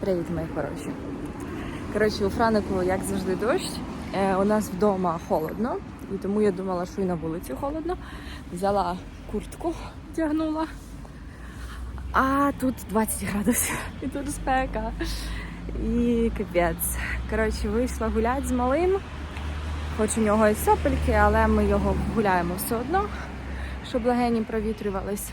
Привіт, мої хороші. Коротше, у Франику, як завжди, дощ. Е, у нас вдома холодно, і тому я думала, що і на вулиці холодно. Взяла куртку, вдягнула. А тут 20 градусів. І тут спека. І капець. Коротше, вийшла гуляти з малим. Хоч у нього і сопельки, але ми його гуляємо все одно, щоб легені провітрювались.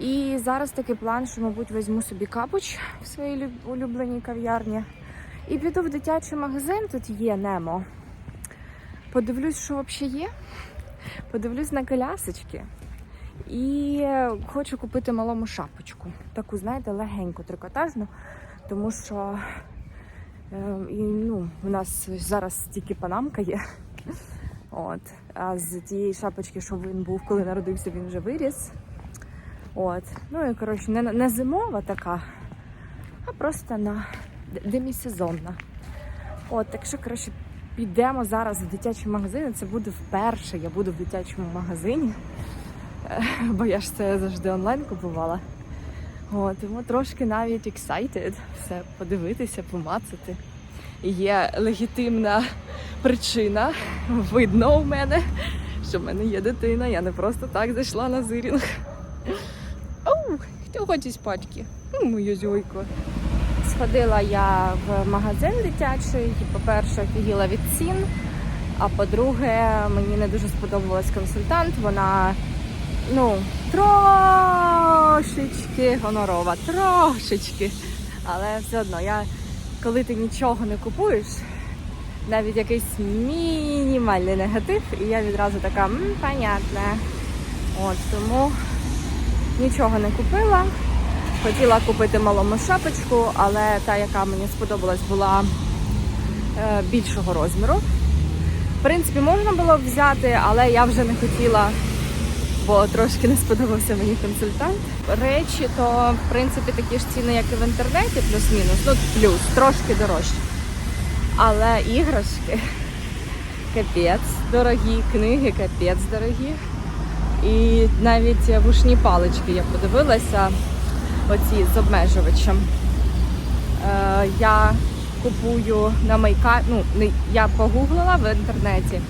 І зараз такий план, що, мабуть, візьму собі капуч в своїй улюбленій кав'ярні. І піду в дитячий магазин, тут є Немо. Подивлюсь, що взагалі є. Подивлюсь на колясочки. І хочу купити малому шапочку. Таку, знаєте, легеньку трикотажну, тому що е, ну, у нас зараз тільки панамка є. От. А з тієї шапочки, що він був, коли народився, він вже виріс. От. Ну і коротше, не, не зимова така, а просто на демісезонна. От, так що, коротше, підемо зараз в дитячий магазин. Це буде вперше. Я буду в дитячому магазині. Е, Бо я ж це завжди онлайн купувала. От, тому трошки навіть excited все подивитися, помацати. Є легітимна причина, видно у мене, що в мене є дитина. Я не просто так зайшла на зирінг. Хоче спадки? Ну, Мою зюйку. Сходила я в магазин дитячий, по-перше, офігіла від цін. А по-друге, мені не дуже сподобалась консультант. Вона ну, трошечки гонорова, трошечки. Але все одно, я, коли ти нічого не купуєш, навіть якийсь мінімальний негатив, і я відразу така, м, понятно. От тому нічого не купила. Хотіла купити малому шапочку, але та, яка мені сподобалась, була е, більшого розміру. В принципі, можна було б взяти, але я вже не хотіла, бо трошки не сподобався мені консультант. Речі, то в принципі такі ж ціни, як і в інтернеті, плюс-мінус, ну плюс, трошки дорожче. Але іграшки капець дорогі, книги капець дорогі. І навіть вушні палички я подивилася, оці з обмежувачем. Е, я купую на майка, ну, не, я погуглила в інтернеті.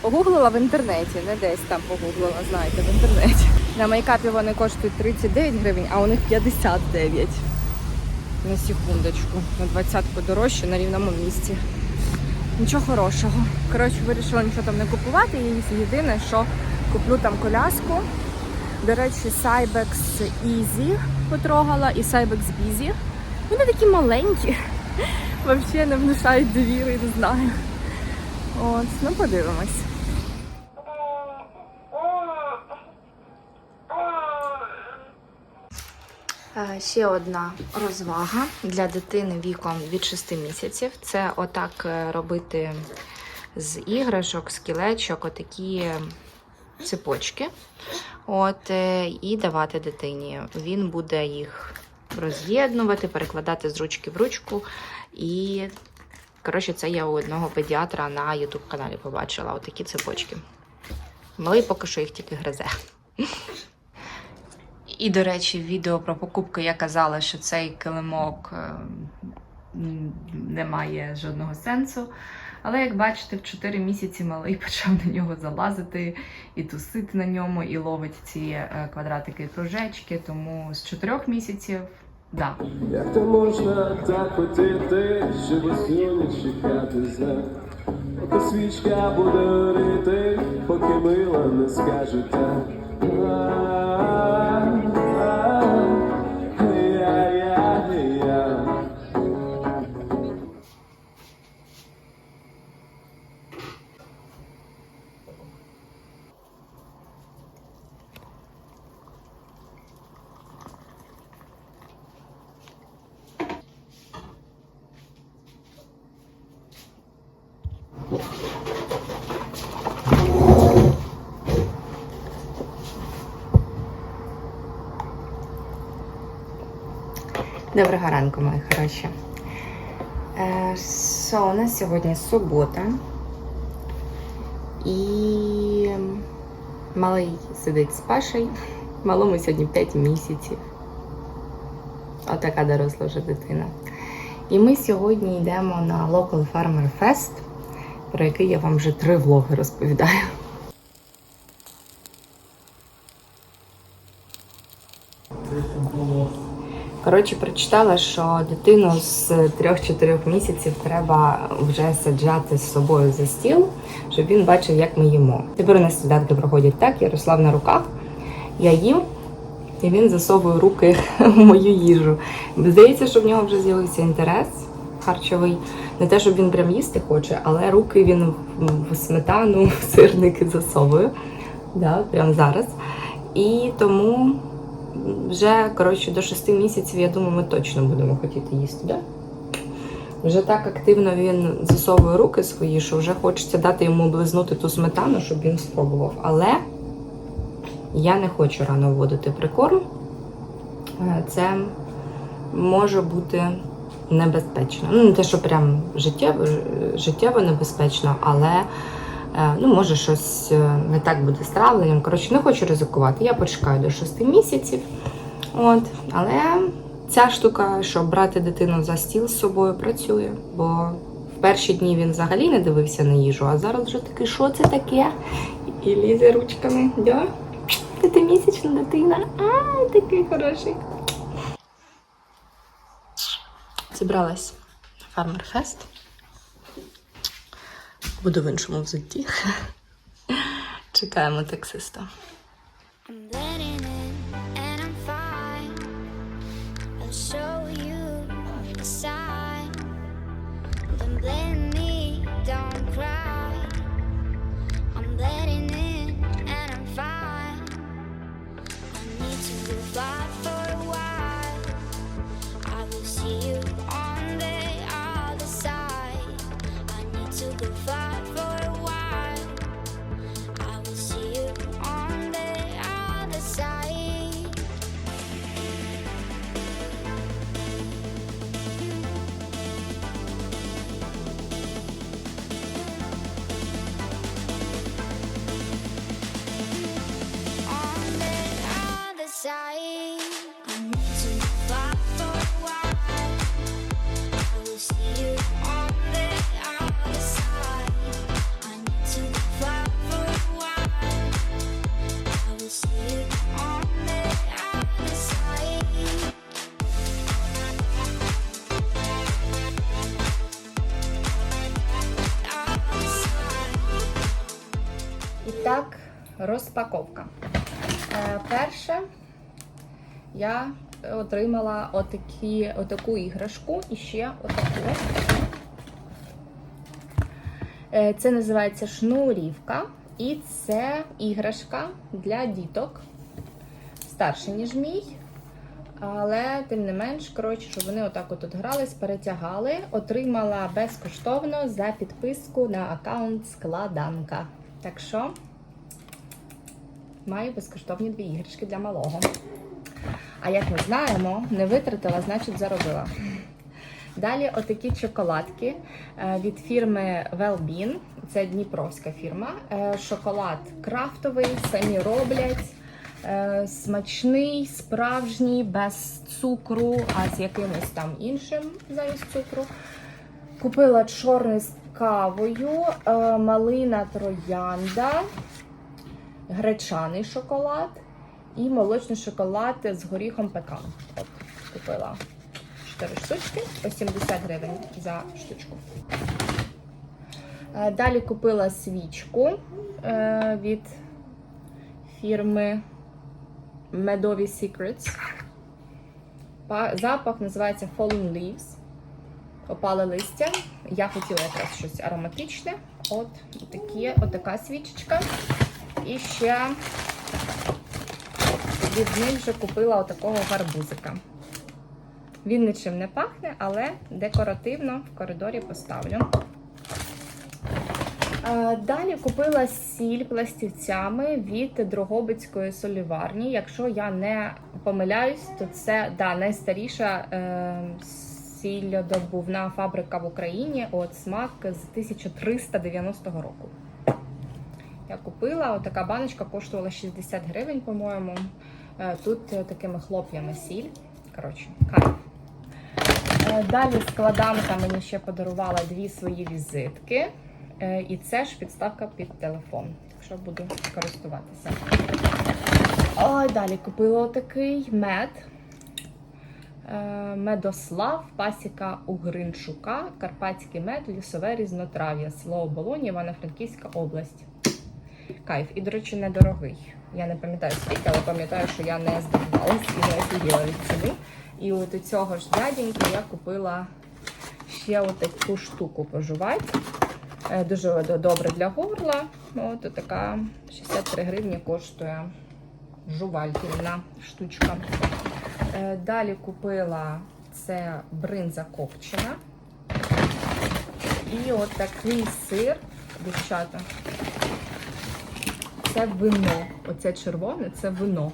Погуглила в інтернеті, не десь там погуглила, знаєте, в інтернеті. На майкапі вони коштують 39 гривень, а у них 59. На секундочку, на двадцятку дорожче на рівному місці. Нічого хорошого. Коротше, вирішила нічого там не купувати. І єдине, що куплю там коляску. До речі, Cybex Easy потрогала і Cybex Busy. Вони такі маленькі. Взагалі не внушають довіри, не знаю. От, ну подивимось. Е, Ще одна розвага для дитини віком від 6 місяців. Це отак е, робити з іграшок, з кілечок, отакі цепочки. От, е, і давати дитині. Він буде їх роз'єднувати, перекладати з ручки в ручку. І, коротше, це я у одного педіатра на YouTube каналі побачила. Отакі цепочки. Малий поки що їх тільки гризе. І, до речі, в відео про покупки я казала, що цей килимок е, не має жодного сенсу. Але як бачите, в 4 місяці малий почав на нього залазити і тусити на ньому, і ловить ці е, квадратики і кружечки. Тому з 4 місяців, да. Як то можна так хотіти, щоб усю ніч чекати знак? Поки свічка буде горіти, поки мила не скаже так. Доброго ранку, мої хороші. Е, Що у нас сьогодні субота. І малий сидить з Пашею. Малому сьогодні 5 місяців. Отака доросла вже дитина. І ми сьогодні йдемо на Local Farmer Fest, про який я вам вже три влоги розповідаю. Коротше, прочитала, що дитину з 3-4 місяців треба вже саджати з собою за стіл, щоб він бачив, як ми їмо. Тепер у нас сніданки проходять так, Ярослав на руках, я їм, і він засовує руки в мою їжу. Здається, що в нього вже з'явився інтерес харчовий. Не те, щоб він прям їсти хоче, але руки він в сметану, в сирники засовує. Да, прямо зараз. І тому вже коротше до 6 місяців, я думаю, ми точно будемо хотіти їсти, да? Вже так активно він засовує руки свої, що вже хочеться дати йому облизнути ту сметану, щоб він спробував. Але я не хочу рано вводити прикорм. Е, Це може бути небезпечно. Ну, не те, що прям життєво, життєво небезпечно, але е, ну, може щось е, не так буде з травленням. Коротше, не хочу ризикувати. Я почекаю до 6 місяців. От, але ця штука, щоб брати дитину за стіл з собою, працює. Бо в перші дні він взагалі не дивився на їжу, а зараз вже такий, що це таке? І лізе ручками. П'ятимісячна дитина. А, такий хороший. Зібралась на Fest. Буду в іншому взутті. Чекаємо таксиста. Розпаковка. Е, перше, я отримала отакі, отаку іграшку і ще отаку. Е, Це називається шнурівка. І це іграшка для діток. Старше, ніж мій. Але тим не менш, коротше, щоб вони отак от грались, перетягали. Отримала безкоштовно за підписку на аккаунт складанка. Так що маю безкоштовні дві іграшки для малого. А як ми знаємо, не витратила, значить заробила. Далі отакі чоколадки е, від фірми Wellbean. Це дніпровська фірма. Е, Шоколад крафтовий, самі роблять. Е, Смачний, справжній, без цукру, а з якимось там іншим замість цукру. Купила чорний з кавою, малина троянда, гречаний шоколад і молочний шоколад з горіхом пекан. От, купила 4 штучки по 70 гривень за штучку. Е, Далі купила свічку е, від фірми Медові Secrets. Запах називається Fallen Leaves. Опале листя. Я хотіла якраз щось ароматичне. От такі, отака свічечка. І ще від них вже купила отакого гарбузика. Він нічим не пахне, але декоративно в коридорі поставлю. Далі купила сіль пластівцями від Дрогобицької соліварні. Якщо я не помиляюсь, то це да, найстаріша е, сільодобувна фабрика в Україні. От смак з 1390 року. Я купила, отака баночка коштувала 60 гривень, по-моєму. Е, Тут е, такими хлоп'ями сіль. Коротше, кайф. Е, Далі складанка мені ще подарувала дві свої візитки. І це ж підставка під телефон, якщо буду користуватися. Ой, далі купила отакий мед. Медослав, пасіка Угринчука, Карпатський мед, лісове різнотрав'я, село Оболоні, Івано-Франківська область. Кайф. І, до речі, недорогий. Я не пам'ятаю скільки, але пам'ятаю, що я не здивувалась і не офігіла від ціни. І от у цього ж дяденьки я купила ще отаку штуку пожувати. Е, Дуже добре для горла. От така 63 гривні коштує жувальна штучка. Е, Далі купила це бринза копчена. І от такий сир, дівчата. Це вино. Оце червоне це вино.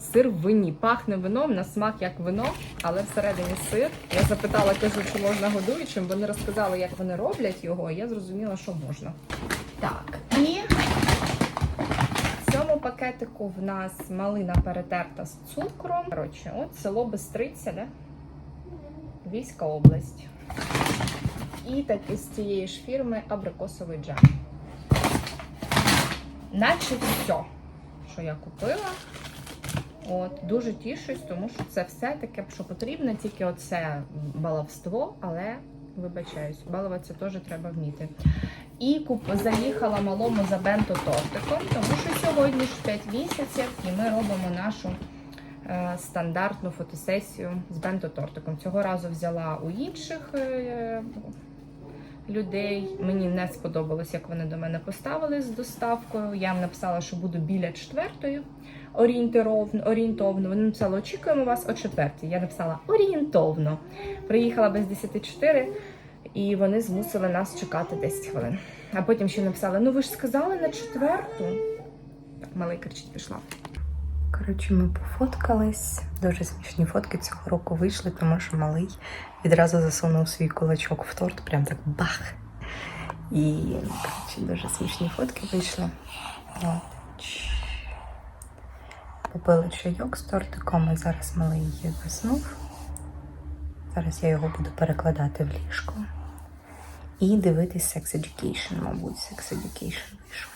Сир в вині. Пахне вином на смак як вино, але всередині сир. Я запитала, кажу, чи можна годуючим. Вони розказали, як вони роблять його, і я зрозуміла, що можна. Так, і в цьому пакетику в нас малина перетерта з цукром. Коротше, от село Бестриця, да? Війська область. І таки з цієї ж фірми абрикосовий джем. Наче все, що я купила. От, дуже тішусь, тому що це все таке, що потрібно, тільки оце баловство, але вибачаюсь, балуватися теж треба вміти. І куп... заїхала малому за бенто тортиком, тому що сьогодні ж 5 місяців, і ми робимо нашу е, стандартну фотосесію з бенто тортиком. Цього разу взяла у інших е, людей. Мені не сподобалось, як вони до мене поставили з доставкою. Я їм написала, що буду біля четвертої. Орієнтировно, орієнтовно. Вони написали, очікуємо вас о четвертій. Я написала орієнтовно. Приїхала без 10.04 і вони змусили нас чекати 10 хвилин. А потім ще написали: ну ви ж сказали на четверту. Малий кричить, пішла. Коротше, ми пофоткались. Дуже смішні фотки цього року вийшли, тому що малий відразу засунув свій кулачок в торт, прям так бах. І коротше, дуже смішні фотки вийшли. Попили чайок з тортиком, і зараз малий її заснув. Зараз я його буду перекладати в ліжко. І дивитись Sex Education, мабуть, Sex Education вийшов.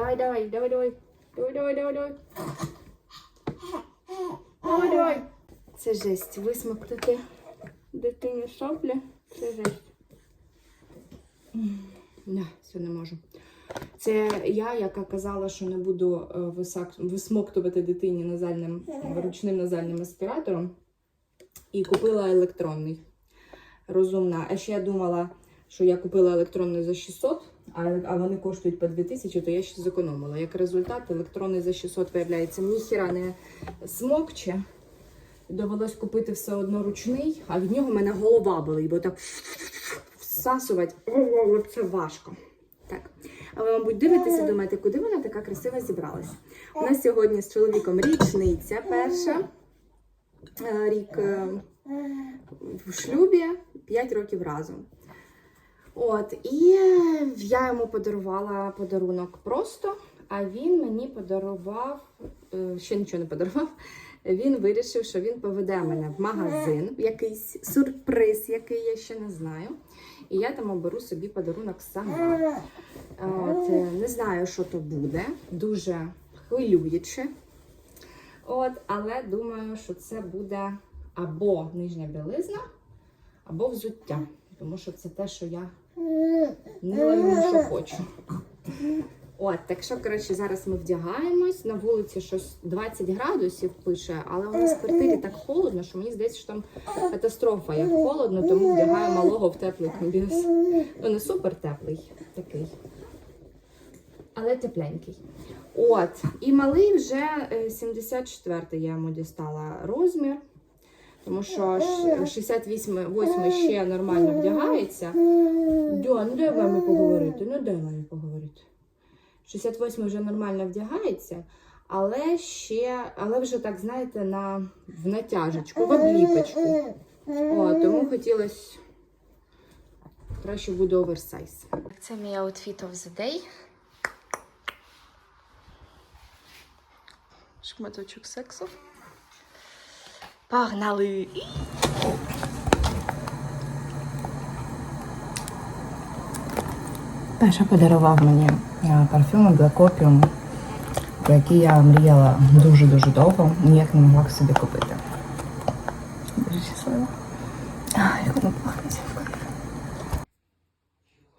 Давай, давай, давай, давай. Давай, давай, давай, давай. Давай, давай. Це жесть. Висмоктати дитині соплі. Це жесть. Не, все не можу. Це я, яка казала, що не буду е, висмоктувати дитині назальним, ручним назальним аспіратором. І купила електронний. Розумна. А ще я думала, що я купила електронний за 600, а, а вони коштують по 2000, то я ще зекономила. Як результат, електронний за 600, виявляється, ніхіра не смокче. Довелось купити все одно ручний, а від нього в мене голова болить, бо так всасувати це важко. Так. А ви, мабуть, дивитеся, думаєте, куди вона така красива зібралась? У нас сьогодні з чоловіком річниця перша. Е, Рік е, в шлюбі, 5 років разом. От, і я йому подарувала подарунок просто, а він мені подарував, е, ще нічого не подарував. Він вирішив, що він поведе мене в магазин, якийсь сюрприз, який я ще не знаю. І я там оберу собі подарунок сама. От, е, не знаю, що то буде. Дуже хвилююче. От, але думаю, що це буде або нижня білизна, або взуття. Тому що це те, що я не йому, що хочу. От, так що, коротше, зараз ми вдягаємось. На вулиці щось 20 градусів пише, але у нас в квартирі так холодно, що мені здається, що там катастрофа, як холодно, тому вдягаю малого в теплий комбіз. Ну, не супер теплий такий. Але тепленький. От, і малий вже е, 74 я йому дістала розмір. Тому що 68 восьмий ще нормально вдягається. Дьо, ну дай мамі поговорити, ну дай мамі поговорити. 68 вже нормально вдягається, але ще, але вже так, знаєте, на, в натяжечку, в обліпочку. О, тому хотілося краще буде оверсайз. Це мій outfit of the day. Шматочок сексу. Погнали! Паша подарував мені е, парфюми Black Opium, про які я мріяла дуже-дуже довго, ніяк не могла собі купити. Дуже щаслива. А, як воно пахне.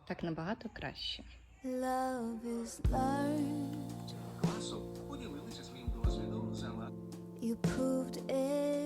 Так набагато краще. Love is large. You proved it